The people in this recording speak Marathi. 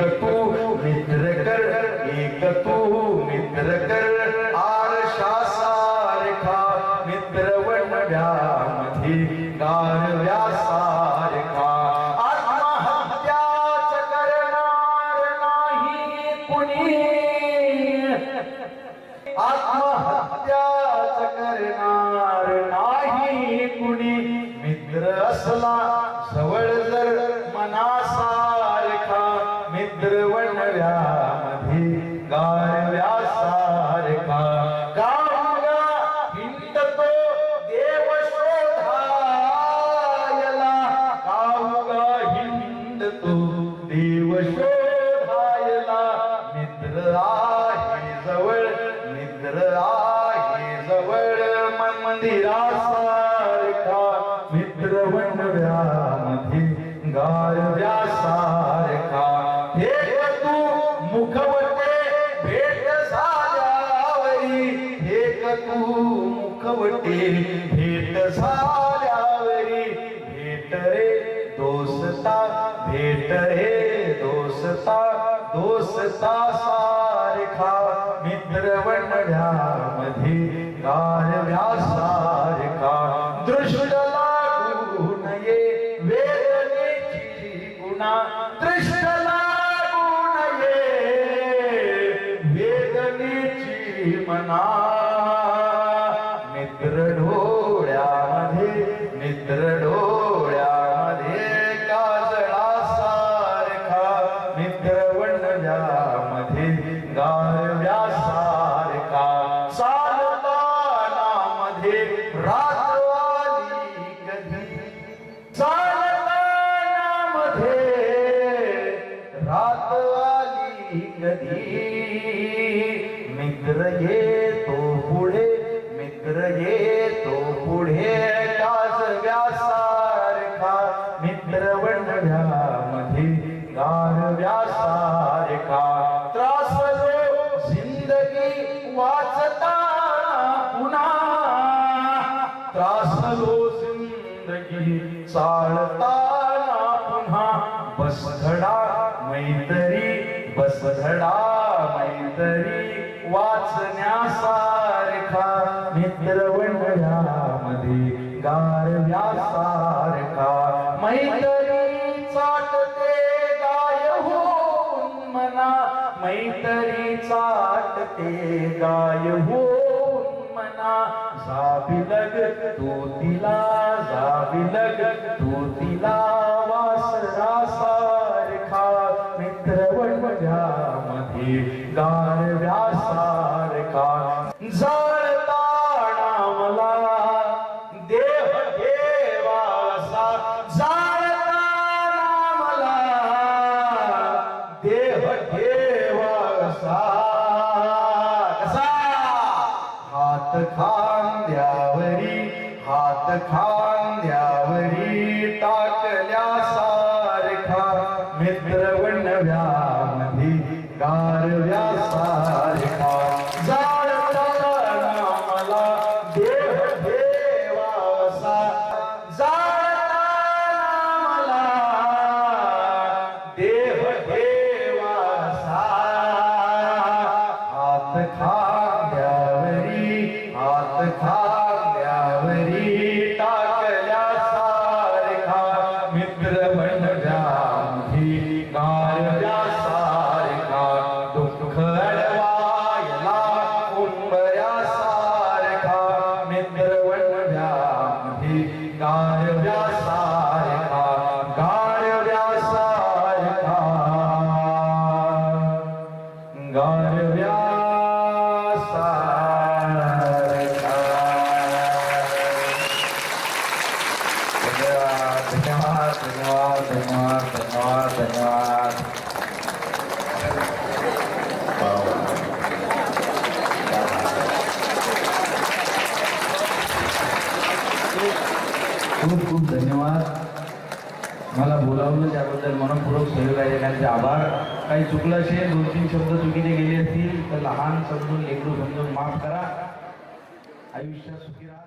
एक तू मित्र कर एक तू मित्र कर. बनव्यामध्ये गारव्यासारखा गावगा हिंडतो देव शोधायला. गावगा हिंडतो देव शोधायला. मित्र आहे जवळ मित्र आहे जवळ. मन भेट झाल्यावरी हे तू मुखवटे. भेट झाल्यावरी भेट रे दोस्ता. भेट रे दोस्ता. दोस्ता सा म्हणा मना मित्र डोळ्यामध्ये मित्र डोळ्यामध्ये काजळासारखा मित्र बनव्यामध्ये गारव्यासारखा चालतानामध्ये रातवाली कधी चालतानामध्ये रातवाली कधी मित्र येतो पुढे मित्र येतो पुढे कास व्यासारखा. मित्र वंढ्यामध्ये गार व्यासारखा. त्रासलो जिंदगी वाचता पुन्हा. त्रासलो जिंदगी चालताना पुन्हा. बसधडा मैत्री बसधडा मैत्री. वाचण्यासारखा मित्र बनण्यामध्ये गारव्यासारखा. मैत्री चाटते गाय होऊन मना. मैत्री चाटते गाय होऊन मना जाबिलग तो तिला जाबिलग तो तिला. खांद्यावरी हात खांद्यावरी टाकल्यासारखा मित्र बनव्यामध्ये गारव्यासारखा जाळताना मला देव देवासा जाळताना मला देव देवासा हात खांद्यावरी हात खांद्यावरी टाकल्यासारखा मित्र बनव्यामध्ये गारव्यासारखा दुःख अडवायला उंबऱ्यासारखा मित्र बनव्यामध्ये गारव्यासारखा मला बोलावलं त्याबद्दल मनपूर्वक सहयोगाधिकाऱ्यांचे आभार. काही चुकलं असेल दोन तीन शब्द चुकीने गेले असतील तर लहान समजून लेकरू समजून माफ करा. आयुष्यात सुखी राहा.